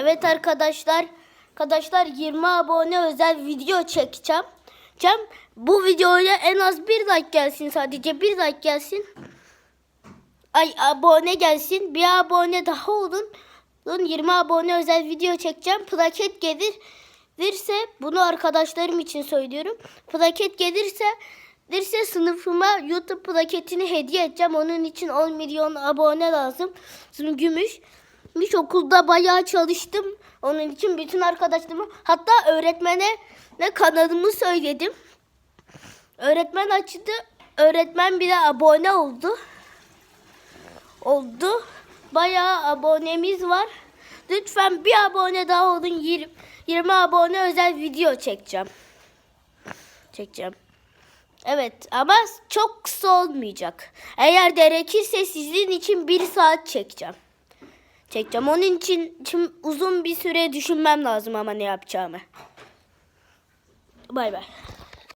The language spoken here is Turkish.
Evet arkadaşlar. Arkadaşlar 20 abone özel video çekeceğim. Cem, bu videoya en az bir like gelsin sadece bir like gelsin. Ay abone gelsin. Bir abone daha olun. Lan 20 abone özel video çekeceğim. Plaket gelir gelirse bunu arkadaşlarım için söylüyorum. Plaket gelirse gelirse sınıfıma YouTube plaketini hediye edeceğim. Onun için 10 milyon abone lazım. Gümüş. Gümüş okulda bayağı çalıştım. Onun için bütün arkadaşlarıma hatta öğretmene ne kanalımı söyledim. Öğretmen açtı. Öğretmen bile abone oldu. Oldu. Bayağı abonemiz var. Lütfen bir abone daha olun. 20, 20 abone özel video çekeceğim. Çekeceğim. Evet ama çok kısa olmayacak. Eğer gerekirse sizin için bir saat çekeceğim. Çekeceğim. Onun için, için uzun bir süre düşünmem lazım ama ne yapacağımı. Bay bay.